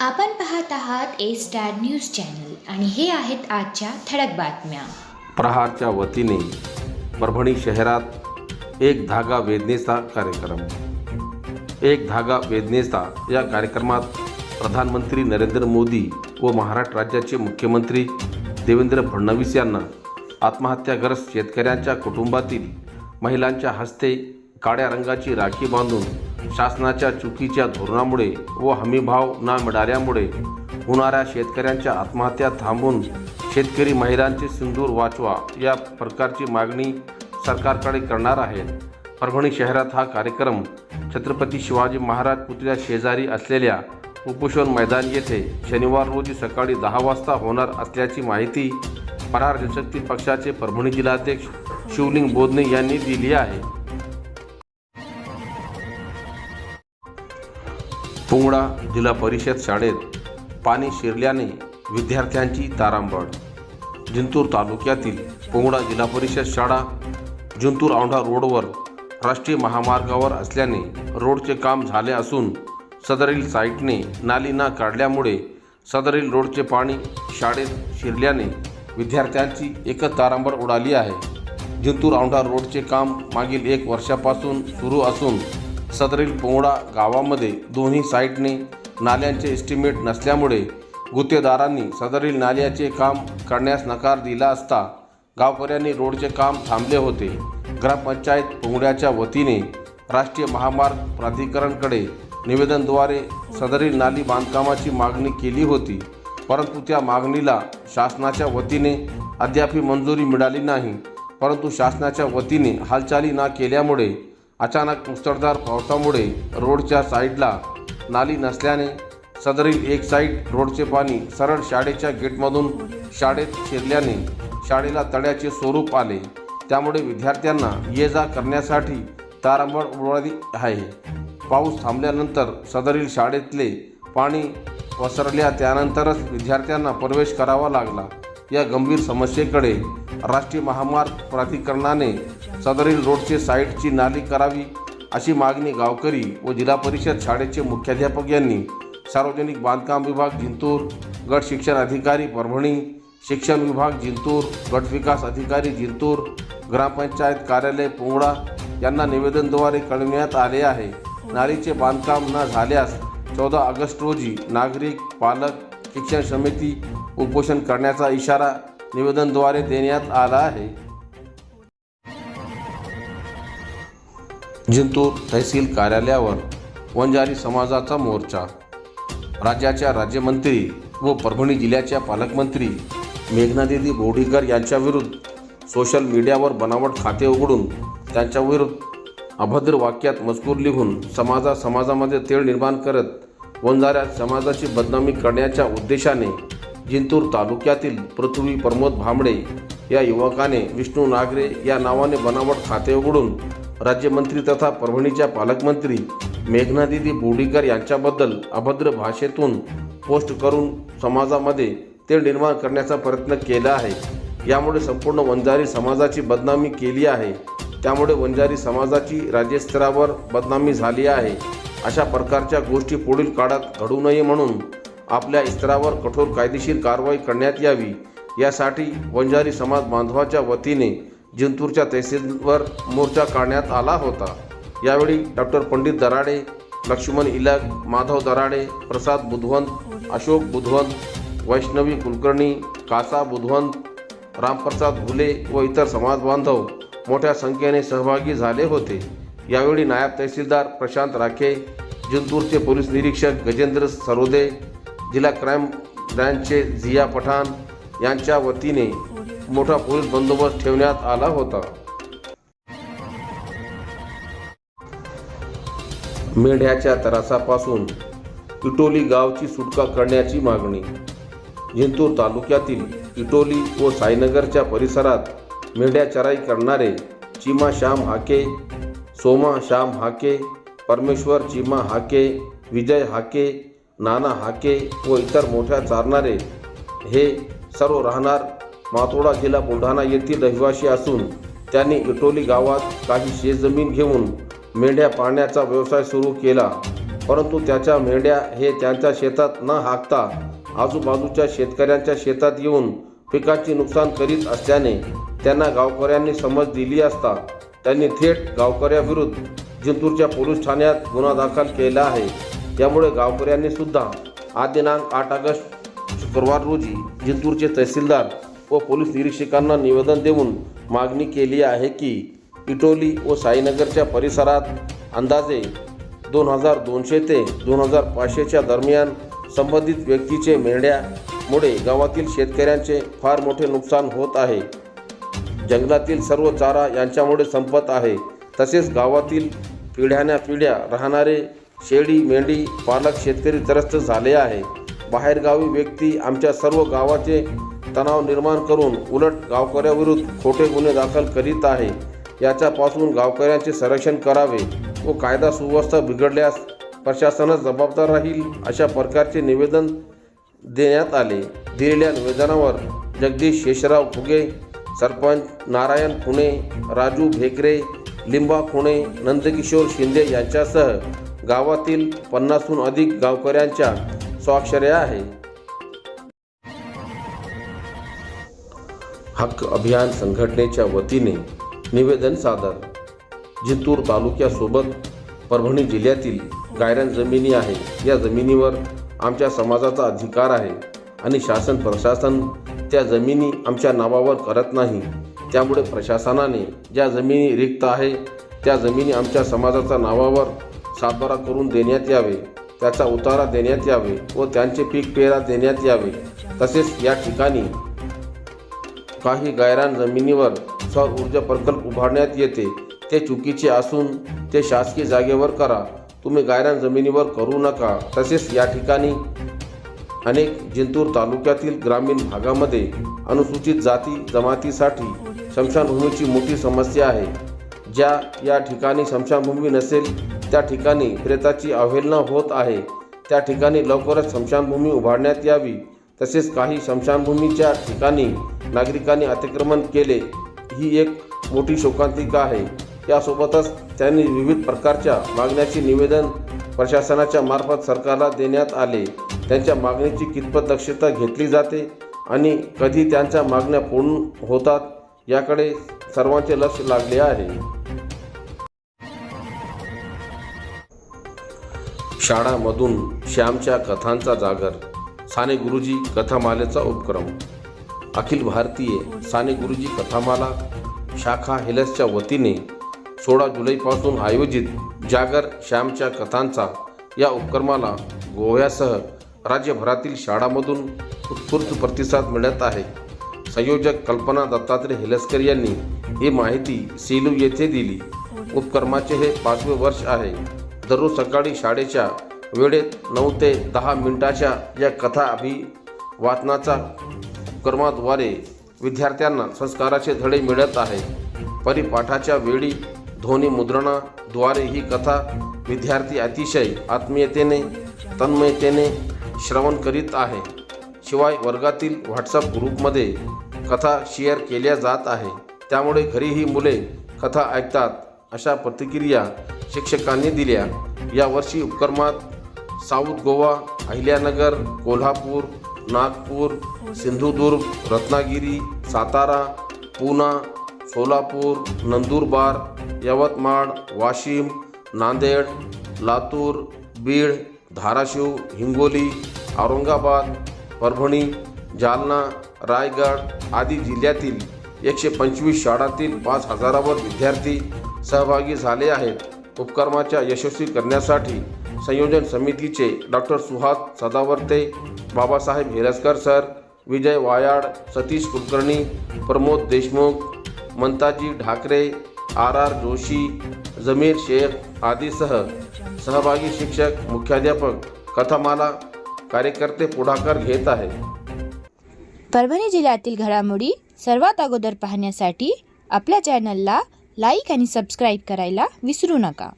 आपण पाहत आहात ए स्टार न्यूज चॅनल आणि हे आहेत आजच्या ठळक बातम्या. प्रहारच्या वतीने परभणी शहरात एक धागा वेदनेचा कार्यक्रम. एक धागा वेदनेचा या कार्यक्रमात प्रधानमंत्री नरेंद्र मोदी व महाराष्ट्र राज्याचे मुख्यमंत्री देवेंद्र फडणवीस यांना आत्महत्याग्रस्त शेतकऱ्यांच्या कुटुंबातील महिलांच्या हस्ते काळ्या रंगाची राखी बांधून शासनाच्या चुकीच्या धोरणामुळे व हमीभाव न मिळाल्यामुळे होणाऱ्या शेतकऱ्यांच्या आत्महत्या थांबून शेतकरी महिलांचे सिंदूर वाचवा या प्रकारची मागणी सरकारकडे करणार आहेत परभणी शहरात हा कार्यक्रम छत्रपती शिवाजी महाराज पुतळ्या शेजारी असलेल्या उपोषण मैदान येथे शनिवार रोजी सकाळी दहा वाजता होणार असल्याची माहिती परार जनशक्ती पक्षाचे परभणी जिल्हाध्यक्ष शिवलिंग बोधने यांनी दिली आहे. पुंगडा जिल्हा परिषद शाळेत पाणी शिरल्याने विद्यार्थ्यांची तारांबळ. जिंतूर तालुक्यातील पोंगडा जिल्हा परिषद शाळा जिंतूर औंढा रोडवर राष्ट्रीय महामार्गावर असल्याने रोडचे काम झाले असून सदरील साईटने नाली न काढल्यामुळे सदरील रोडचे पाणी शाळेत शिरल्याने विद्यार्थ्यांची एकच तारांबळ उडाली आहे. जिंतूर औंढा रोडचे काम मागील एक वर्षापासून सुरू असून सदरील पोंगडा गावामध्ये दोन्ही साईडने नाल्यांचे एस्टिमेट नसल्यामुळे गुत्तेदारांनी सदरील नाल्याचे काम करण्यास नकार दिला असता गावकऱ्यांनी रोडचे काम थांबले होते. ग्रामपंचायत पोंगड्याच्या वतीने राष्ट्रीय महामार्ग प्राधिकरणकडे निवेदनद्वारे सदरील नाली बांधकामाची मागणी केली होती परंतु त्या मागणीला शासनाच्या वतीने अद्याप मंजुरी मिळाली नाही. परंतु शासनाच्या वतीने हालचाली ना केल्यामुळे अचानक मुसळधार पावसामुळे रोडच्या साईडला नाली नसल्याने सदरील एक साईड रोडचे पाणी सरळ शाळेच्या गेटमधून शाळेत शिरल्याने शाळेला तळ्याचे स्वरूप आले. त्यामुळे विद्यार्थ्यांना ये जा करण्यासाठी तारांबळ उडवली आहे. पाऊस थांबल्यानंतर सदरील शाळेतले पाणी पसरल्या त्यानंतरच विद्यार्थ्यांना प्रवेश करावा लागला. या गंभीर समस्येकडे राष्ट्रीय महामार्ग प्राधिकरणाने सदरील रोडचे साईटची नाली करावी अशी मागणी गावकरी व जिल्हा परिषद शाळेचे मुख्याध्यापक यांनी सार्वजनिक बांधकाम विभाग जिंतूर गट शिक्षण अधिकारी परभणी शिक्षण विभाग जिंतूर गट विकास अधिकारी जिंतूर ग्रामपंचायत कार्यालय पोंगडा यांना निवेदनद्वारे कळविण्यात आले आहे. नालीचे बांधकाम न झाल्यास चौदा ऑगस्ट रोजी नागरिक पालक शिक्षण समिती उपोषण करण्याचा इशारा निवेदनद्वारे देण्यात आला आहे. जिंतूर तहसील कार्यालयावर वंजारी समाजाचा मोर्चा. राज्याच्या राज्यमंत्री व परभणी जिल्ह्याच्या पालकमंत्री मेघनादेवी बोर्डीकर यांच्याविरुद्ध सोशल मीडियावर बनावट खाते उघडून त्यांच्याविरुद्ध अभद्र वाक्यात मजकूर लिहून समाजा समाजामध्ये तेळ निर्माण करत वंजाऱ्या समाजाची बदनामी करण्याच्या उद्देशाने जिंतूर तालुक्यातील पृथ्वी प्रमोद भांबडे या युवकाने विष्णू नागरे या नावाने बनावट खाते उघडून राज्यमंत्री तथा परभणीच्या पालकमंत्री मेघनादिदी बोर्डीकर यांच्याबद्दल अभद्र भाषेतून पोस्ट करून समाजामध्ये ते निर्माण करण्याचा प्रयत्न केला आहे. यामुळे संपूर्ण वंजारी समाजाची बदनामी केली आहे. त्यामुळे वंजारी समाजाची राज्यस्तरावर बदनामी झाली आहे. अशा प्रकारच्या गोष्टी पुढील काळात घडू नये म्हणून आपल्या स्तरावर कठोर कायदेशीर कारवाई करण्यात यावी. यासाठी वंजारी समाज बांधवाच्या वतीने जिंतूरच्या तहसीलवर मोर्चा काढण्यात आला होता. यावेळी डॉक्टर पंडित दराडे लक्ष्मण इलक माधव दराडे प्रसाद बुधवंत अशोक बुधवंत वैष्णवी कुलकर्णी कासा बुधवंत रामप्रसाद घुले व इतर समाज बांधव मोठ्या संख्येने सहभागी झाले होते. यावेळी नायब तहसीलदार प्रशांत राखे जिंतूरचे पोलीस निरीक्षक गजेंद्र सरोदे जिल्हा क्राईम ब्रँचचे झिया पठाण यांच्या वतीने मोठा पोलीस बंदोबस्त ठेवण्यात आला होता. मेढ्याच्या त्रासापासून इटोली गावची सुटका करण्याची मागणी. जिंतूर तालुक्यातील इटोली व साईनगरच्या परिसरात मेंढ्या चराई करणारे चिमा श्याम हाके सोमा श्याम हाके परमेश्वर चिमा हाके विजय हाके नाना हाके व इतर मोठ्या चारणारे हे सर्व राहणार मातोडा जिल्हा बुलढाणा येथील रहिवासी असून त्यांनी इटोली गावात काही शेतजमीन घेऊन मेंढ्या पाळण्याचा व्यवसाय सुरू केला. परंतु त्याच्या मेंढ्या हे त्यांच्या शेतात न हाकता आजूबाजूच्या शेतकऱ्यांच्या शेतात येऊन पिकाचे नुकसान करीत असल्याने त्यांना गावकऱ्यांनी समज दिली असता त्यांनी थेट गावकऱ्याविरुद्ध जिंतूरच्या पोलीस ठाण्यात गुन्हा दाखल केला आहे. त्यामुळे गावकऱ्यांनी सुद्धा आज दिनांक आठ ऑगस्ट शुक्रवार रोजी जिंतूरचे तहसीलदार व पोलीस निरीक्षकांना निवेदन देऊन मागणी केली आहे की इटोली व साईनगरच्या परिसरात अंदाजे दोन हजार दोनशे ते दोन हजार पाचशेच्या दरम्यान संबंधित व्यक्तीचे मेंढ्यामुळे गावातील शेतकऱ्यांचे फार मोठे नुकसान होत आहे. जंगलातील सर्व चारा यांच्यामुळे संपत आहे. तसेच गावातील पिढ्यान्या पिढ्या राहणारे शेळी मेंढी पालक शेतकरी त्रस्त झाले आहे. बाहेरगावी व्यक्ती आमच्या सर्व गावाचे तणाव निर्माण करून उलट गावकऱ्याविरुद्ध खोटे गुन्हे दाखल करीत आहे. याच्यापासून गावकऱ्यांचे संरक्षण करावे व कायदा सुव्यवस्था बिघडल्यास प्रशासनच जबाबदार राहील अशा प्रकारचे निवेदन देण्यात आले. दिलेल्या निवेदनावर जगदीश शेषराव फुगे सरपंच नारायण खुणे राजू भेकरे लिंबा खुणे नंदकिशोर शिंदे यांच्यासह गावातील पन्नासहून अधिक गावकऱ्यांच्या स्वाक्षऱ्या आहे हक्क अभियान संघटनेच्या वतीने निवेदन सादर. जिंतूर तालुक्यासोबत परभणी जिल्ह्यातील गायरान जमिनी आहे. या जमिनीवर आमच्या समाजाचा अधिकार आहे आणि शासन प्रशासन त्या जमिनी आमच्या नावावर करत नाही. त्यामुळे प्रशासनाने ज्या जमिनी रिक्त आहे त्या जमिनी आमच्या समाजाच्या नावावर सातबारा करून देण्यात यावे. त्याचा उतारा देण्यात यावे व त्यांचे पीक पेरा देण्यात यावे. तसेच या ठिकाणी काही गायरान जमिनीवर सौर ऊर्जा प्रकल्प उभारण्यात येते. ते चुकीचे असून ते शासकीय जागेवर करा. तुम्ही गायरान जमिनीवर करू नका. तसेच या ठिकाणी अनेक जिंतूर तालुक्यातील ग्रामीण भागामध्ये अनुसूचित जाती जमातीसाठी स्मशानभूमीची मोठी समस्या आहे. ज्या या ठिकाणी स्मशानभूमी नसेल त्या ठिकाणी प्रेताची अवहेलना होत आहे. त्या ठिकाणी लवकरच स्मशानभूमी उभारण्यात यावी. तसेच काही स्मशानभूमीच्या ठिकाणी नागरिकांनी अतिक्रमण केले ही एक मोठी शोकांतिका आहे. यासोबतच त्यांनी विविध प्रकारच्या मागण्याचे निवेदन प्रशासनाच्या मार्फत सरकारला देण्यात आले. त्यांच्या मागणीची कितपत दक्षता घेतली जाते आणि कधी त्यांच्या मागण्या पूर्ण होतात याकडे सर्वांचे लक्ष लागले आहे. शाळामधून श्यामच्या कथांचा जागर साने गुरुजी कथामालेचा उपक्रम अखिल भारतीय साने गुरुजी कथामाला शाखा हिलसच्या वतीने सोळा जुलैपासून आयोजित जागर श्यामच्या कथांचा या उपक्रमाला गोव्यासह राज्यभरातील शाळांमधून उत्स्फूर्त प्रतिसाद मिळत आहे. संयोजक कल्पना दत्तात्रय हिलसकर यांनी ही माहिती सेलू येथे दिली. उपक्रमाचे हे पाचवे वर्ष आहे. दररोज सकाळी शाळेच्या वेळेत नऊ ते दहा मिनिटाच्या या कथा अभिवाचनाचा उपक्रमाद्वारे विद्यार्थ्यांना संस्काराचे धडे मिळत आहे. परिपाठाच्या वेळी ध्वनी मुद्रणाद्वारे ही कथा विद्यार्थी अतिशय आत्मीयतेने तन्मयतेने श्रवण करीत आहे. शिवाय वर्गातील व्हॉट्सअप ग्रुपमध्ये कथा शेअर केल्या जात आहे. त्यामुळे घरीही मुले कथा ऐकतात अशा प्रतिक्रिया शिक्षकांनी दिल्या. यावर्षी उपक्रमात साऊथ गोवा अहिल्यानगर कोल्हापूर नागपूर सिंधुदुर्ग रत्नागिरी सातारा पुना सोलापूर नंदुरबार यवतमाळ वाशिम नांदेड लातूर बीड धाराशिव हिंगोली औरंगाबाद परभणी जालना रायगड आदी जिल्ह्यातील एकशे पंचवीस शाळांतील पाच हजारावर विद्यार्थी सहभागी झाले आहेत. उपक्रमाच्या यशस्वी करण्यासाठी संयोजन समितीचे doctor Suhas Sadavarte Babasaheb Hiraskar sir Vijay Wayad Satish Kulkarni Pramod Deshmukh Mantaji Dhakare R R Joshi Jamir Shaikh आदीसह सहभागी शिक्षक मुख्याध्यापक कथामाला कार्यकर्ते पुढाकार घेत आहेत परभणी जिल्ह्यातील घडामोडी सर्वात अगोदर पाहण्यासाठी आपल्या चॅनलला लाईक आणि सबस्क्राईब करायला विसरू नका.